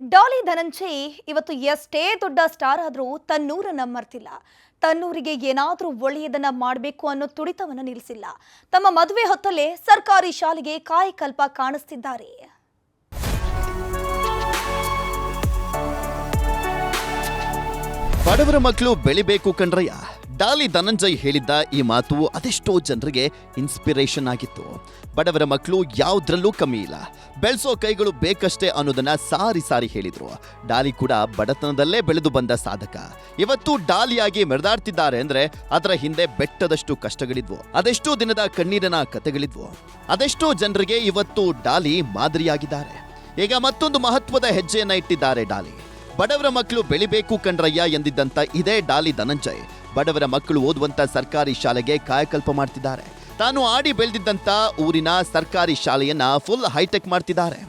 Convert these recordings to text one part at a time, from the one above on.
ಡಾಲಿ ಧನಂಜಯ್ ಇವತ್ತು ಎಷ್ಟೇ ದೊಡ್ಡ ಸ್ಟಾರ್ ಆದರೂ ತನ್ನೂರನ್ನ ಮರ್ತಿಲ್ಲ. ತನ್ನೂರಿಗೆ ಏನಾದರೂ ಒಳ್ಳೆಯದನ್ನ ಮಾಡಬೇಕು ಅನ್ನೋ ತುಡಿತವನ್ನು ನಿಲ್ಲಿಸಿಲ್ಲ ತಮ್ಮ ಮದುವೆ ಹೊತ್ತಲ್ಲೇ ಸರ್ಕಾರಿ ಶಾಲೆಗೆ ಕಾಯಕಲ್ಪ ಕಾಣಿಸ್ತಿದ್ದಾರೆ. ಬಡವರ ಮಕ್ಕಳು ಬೆಳಿಬೇಕು ಕಣ್ರಯ್ಯ. ಡಾಲಿ ಧನಂಜಯ್ ಹೇಳಿದ್ದ ಈ ಮಾತು ಅದೆಷ್ಟೋ ಜನರಿಗೆ ಇನ್ಸ್ಪಿರೇಷನ್ ಆಗಿತ್ತು. ಬಡವರ ಮಕ್ಕಳು ಯಾವುದ್ರಲ್ಲೂ ಕಮ್ಮಿ ಇಲ್ಲ. ಬೆಳೆಸೋ ಕೈಗಳು ಬೇಕಷ್ಟೇ ಅನ್ನೋದನ್ನ ಸಾರಿ ಸಾರಿ ಹೇಳಿದ್ರು. ಡಾಲಿ ಕೂಡ ಬಡತನದಲ್ಲೇ ಬೆಳೆದು ಬಂದ ಸಾಧಕ. ಇವತ್ತು ಡಾಲಿಯಾಗಿ ಮೆರೆದಾಡ್ತಿದ್ದಾರೆ ಅಂದ್ರೆ ಅದರ ಹಿಂದೆ ಬೆಟ್ಟದಷ್ಟು ಕಷ್ಟಗಳಿದ್ವು. ಅದೆಷ್ಟೋ ದಿನದ ಕಣ್ಣೀರಿನ ಕತೆಗಳಿದ್ವು. ಅದೆಷ್ಟೋ ಜನರಿಗೆ ಇವತ್ತು ಡಾಲಿ ಮಾದರಿಯಾಗಿದ್ದಾರೆ. ಈಗ ಮತ್ತೊಂದು ಮಹತ್ವದ ಹೆಜ್ಜೆಯನ್ನ ಇಟ್ಟಿದ್ದಾರೆ ಡಾಲಿ. ಬಡವರ ಮಕ್ಕಳು ಬೆಳಿಬೇಕು ಕಣ್ರಯ್ಯ ಎಂದಿದ್ದಂತ ಇದೇ ಡಾಲಿ ಧನಂಜಯ್. ಬಡವರ ಮಕ್ಕಳು ಓದುವಂತ ಸರ್ಕಾರಿ ಶಾಲೆಗೆ ಕಾಯಕಲ್ಪ ಮಾಡ್ತಿದ್ದಾರೆ. ತಾನು ಆಡಿ ಬೆಳೆದಿದ್ದಂತ ಊರಿನ ಸರ್ಕಾರಿ ಶಾಲೆಯನ್ನ ಫುಲ್ ಹೈಟೆಕ್ ಮಾಡ್ತಿದ್ದಾರೆ.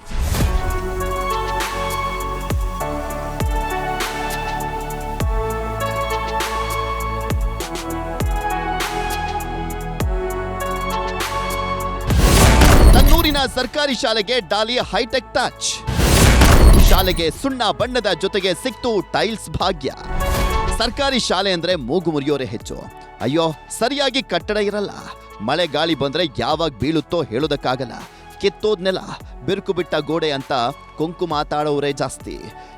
ತನ್ನೂರಿನ ಸರ್ಕಾರಿ ಶಾಲೆಗೆ ಡಾಲಿ ಹೈಟೆಕ್ ಟಚ್ ಶಾಲೆಗೆ ಸುಣ್ಣ ಬಣ್ಣದ ಜೊತೆಗೆ ಸಿಕ್ತು ಟೈಲ್ಸ್ ಭಾಗ್ಯ. ಸರ್ಕಾರಿ ಶಾಲೆ ಅಂದ್ರೆ ಮೂಗು ಮುರಿಯೋರೆ ಹೆಚ್ಚು. ಅಯ್ಯೋ, ಸರಿಯಾಗಿ ಕಟ್ಟಡ ಇರಲ್ಲ. ಮಳೆ ಗಾಳಿ ಬಂದ್ರೆ ಯಾವಾಗ ಬೀಳುತ್ತೋ ಹೇಳೋದಕ್ಕಾಗಲ್ಲ. ಕಿತ್ತೋದ್ ನೆಲ ಬಿರುಕು ಬಿಟ್ಟ ಗೋಡೆ ಅಂತ ಕೊಂಕು ಮಾತಾಡೋರೇ ಜಾಸ್ತಿ.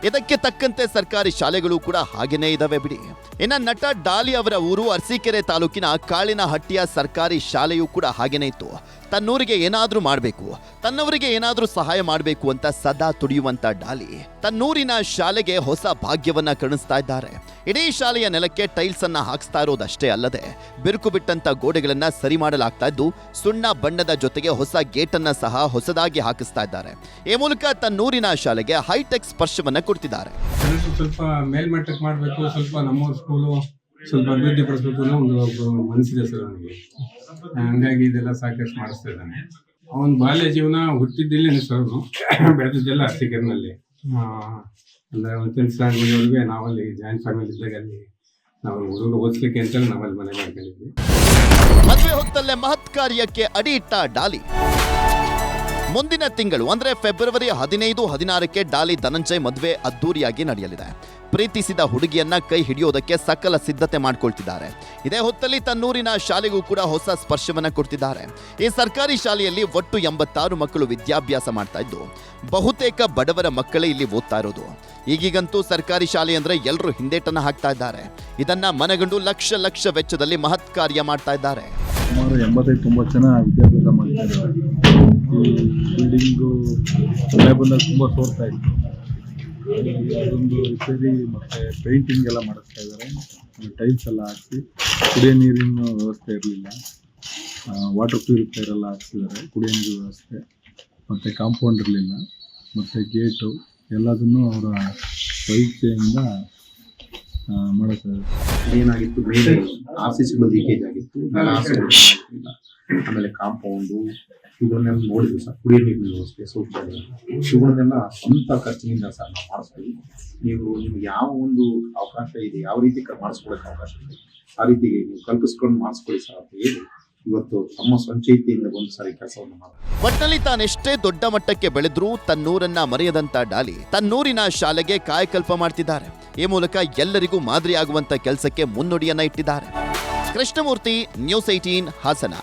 ಇದಕ್ಕೆ ತಕ್ಕಂತೆ ಸರ್ಕಾರಿ ಶಾಲೆಗಳು ಕೂಡ ಹಾಗೇನೇ ಇದಾವೆ ಬಿಡಿ. ಇನ್ನ ನಟ ಡಾಲಿ ಅವರ ಊರು ಅರಸೀಕೆರೆ ತಾಲೂಕಿನ ಕಾಳಿನಹಟ್ಟಿಯ ಸರ್ಕಾರಿ ಶಾಲೆಯೂ ಕೂಡ ಹಾಗೇನೇ ಇತ್ತು. ತನ್ನೂರಿಗೆ ಏನಾದರೂ ಮಾಡಬೇಕು, ತನ್ನವರಿಗೆ ಏನಾದರೂ ಸಹಾಯ ಮಾಡಬೇಕು ಅಂತ ಸದಾ ತುಡಿಯುವಂತ ಡಾಲಿ. ತನ್ನೂರಿನ ಶಾಲೆಗೆ ಹೊಸ ಭಾಗ್ಯವನ್ನ ಕಣಿಸ್ತಾ ಇದ್ದಾರೆ. ಇಡೀ ಶಾಲೆಯ ನೆಲಕ್ಕೆ ಟೈಲ್ಸ್ ಅನ್ನ ಹಾಕ್ಸ್ತಾ ಇರೋದಷ್ಟೇ ಅಲ್ಲದೆ, ಬಿರುಕು ಬಿಟ್ಟಂತ ಗೋಡೆಗಳನ್ನ ಸರಿ ಮಾಡಲಾಗ್ತಾ ಇದ್ದು, ಸುಣ್ಣ ಬಣ್ಣದ ಜೊತೆಗೆ ಹೊಸ ಗೇಟ್ ಅನ್ನ ಸಹ ಹೊಸದಾಗಿ ಹಾಕಿಸ್ತಾ ಇದ್ದಾರೆ. ಈ ಮೂಲಕ ತನ್ನೂರಿನ ಶಾಲೆಗೆ ಹೈಟೆಕ್ ಸ್ಪರ್ಶವನ್ನ ಕೊಡ್ತಿದ್ದಾರೆ. ಸ್ವಲ್ಪ ಮೇಲ್ಮಟ್ಟಕ್ಕೆ ಮಾಡಬೇಕು ಸ್ವಲ್ಪ ನಮ್ಮ ಸ್ಕೂಲು ಸ್ವಲ್ಪ ಅಭಿವೃದ್ಧಿ ಪಡಿಸ್ಬೇಕು ಅನ್ನೋ ಒಂದು ಮನಸ್ಸಿದೆ ಸರ್ ಅವನಿಗೆ ಹಂಗಾಗಿ ಇದೆಲ್ಲ ಸಾಕಷ್ಟು ಮಾಡಿಸ್ತಾ ಇದ್ದಾನೆ. ಅವನ ಬಾಲ್ಯ ಜೀವನ ಹುಟ್ಟಿದ್ದಿಲ್ಲ ಸರ್ ಅವನು ಬೆಳೆದಿದ್ದೆಲ್ಲ ಅರ್ತಿಕೆರ್ನಲ್ಲಿ ಅಂದರೆ ಒಂದು ಟೆಂತ್ ಆಗಿರೋರಿಗೆ ನಾವಲ್ಲಿ ಜಾಯಿಂಟ್ ಫ್ಯಾಮಿಲಿ ಇದ್ದಾಗ ಅಲ್ಲಿ ನಾವು ಹುಡುಗರು ಓದಿಸ್ಲಿಕ್ಕೆ ಅಂತ ನಾವಲ್ಲಿ ಮನೆ ಮಾಡ್ಕೊಂಡಿದ್ವಿ. ಮದುವೆ ಹೊತ್ತಲ್ಲೇ ಮಹತ್ ಕಾರ್ಯಕ್ಕೆ ಅಡಿ ಇಟ್ಟ ಡಾಲಿ. ಮುಂದಿನ ತಿಂಗಳು, ಅಂದ್ರೆ ಫೆಬ್ರವರಿ ಹದಿನೈದು, ಹದಿನಾರಕ್ಕೆ ಡಾಲಿ ಧನಂಜಯ್ ಮದುವೆ ಅದ್ದೂರಿಯಾಗಿ ನಡೆಯಲಿದೆ. ಪ್ರೀತಿಸಿದ ಹುಡುಗಿಯನ್ನ ಕೈ ಹಿಡಿಯೋದಕ್ಕೆ ಸಕಲ ಸಿದ್ಧತೆ ಮಾಡ್ಕೊಳ್ತಿದ್ದಾರೆ. ಇದೇ ಹೊತ್ತಲ್ಲಿ ತನ್ನೂರಿನ ಶಾಲೆಗೂ ಕೂಡ ಹೊಸ ಸ್ಪರ್ಶವನ್ನ ಕೊಡ್ತಿದ್ದಾರೆ. ಈ ಸರ್ಕಾರಿ ಶಾಲೆಯಲ್ಲಿ ಒಟ್ಟು ಎಂಬತ್ತಾರು ಮಕ್ಕಳು ವಿದ್ಯಾಭ್ಯಾಸ ಮಾಡ್ತಾ ಇದ್ದು, ಬಹುತೇಕ ಬಡವರ ಮಕ್ಕಳೇ ಇಲ್ಲಿ ಓದ್ತಾ ಇರೋದು. ಈಗೀಗಂತೂ ಸರ್ಕಾರಿ ಶಾಲೆ ಅಂದ್ರೆ ಎಲ್ಲರೂ ಹಿಂದೇಟನ್ನ ಹಾಕ್ತಾ ಇದ್ದಾರೆ. ಇದನ್ನ ಮನಗಂಡು ಲಕ್ಷ ಲಕ್ಷ ವೆಚ್ಚದಲ್ಲಿ ಮಹತ್ ಕಾರ್ಯ ಮಾಡ್ತಾ ಇದ್ದಾರೆ. ಸುಮಾರು ಜನ ವಿದ್ಯಾಭ್ಯಾಸ ಮಾಡ್ತಾ ಇದ್ದಾರೆ ಮಳೆ ಬಂದಾಗ ತುಂಬ ಸೋರ್ತಾ ಇತ್ತು. ಅದೊಂದು ರಿಪೇರಿ ಮತ್ತೆ ಪೇಂಟಿಂಗ್ ಎಲ್ಲ ಮಾಡಿಸ್ತಾ ಇದ್ದಾರೆ. ಟೈಲ್ಸ್ ಎಲ್ಲ ಹಾಕಿ ಕುಡಿಯೋ ನೀರಿನ ವ್ಯವಸ್ಥೆ ಇರಲಿಲ್ಲ. ವಾಟರ್ ಪ್ಯೂರಿಫೈಯರ್ ಎಲ್ಲ ಹಾಕ್ಸಿದ್ದಾರೆ. ಕುಡಿಯೋ ನೀರು ವ್ಯವಸ್ಥೆ. ಮತ್ತು ಕಾಂಪೌಂಡ್ ಇರಲಿಲ್ಲ. ಮತ್ತು ಗೇಟು ಎಲ್ಲದನ್ನು ಅವರ ಮಾಡುತ್ತಾ ಇದ್ದಾರೆ. ಏನಾಗಿತ್ತು ಆಫೀಸ್ ಲೀಕೇಜ್ ಆಗಿತ್ತು. ಆಮೇಲೆ ಕಾಂಪೌಂಡು ಇವುಗಳನ್ನೆಲ್ಲ ನೋಡಿದ್ವಿ ಸರ್. ಕುಡಿಯೋ ನೀರಿನ ವ್ಯವಸ್ಥೆ ಶೌಚಾಲಯ. ಇವುಗಳನ್ನೆಲ್ಲ ಸ್ವಂತ ಖರ್ಚಿನಿಂದ ಸರ್ ನಾವು ಮಾಡಿಸ್ತೀವಿ ನೀವು ನಿಮ್ಗೆ ಯಾವ ಒಂದು ಅವಕಾಶ ಇದೆ, ಯಾವ ರೀತಿ ಮಾಡಿಸ್ಕೊಳಕ್ಕೆ ಅವಕಾಶ ಇದೆ, ಆ ರೀತಿ ನೀವು ಕಲ್ಪಿಸ್ಕೊಂಡು ಮಾಡಿಸ್ಕೊಳ್ಳಿ ಸರ್ ಅಂತ ಹೇಳಿ ಇವತ್ತು ತಮ್ಮ ಒಂದು ಸಾರಿ ಕೆಲಸವನ್ನು ತಾನೆಷ್ಟೇ ದೊಡ್ಡ ಮಟ್ಟಕ್ಕೆ ಬೆಳೆದ್ರೂ ತನ್ನೂರನ್ನ ಮರೆಯದಂತ ಡಾಲಿ ತನ್ನೂರಿನ ಶಾಲೆಗೆ ಕಾಯಕಲ್ಪ ಮಾಡ್ತಿದ್ದಾರೆ. ಈ ಮೂಲಕ ಎಲ್ಲರಿಗೂ ಮಾದರಿಯಾಗುವಂತ ಕೆಲಸಕ್ಕೆ ಮುನ್ನುಡಿಯನ್ನ ಇಟ್ಟಿದ್ದಾರೆ. Krishnamurthy news eighteen Hassan.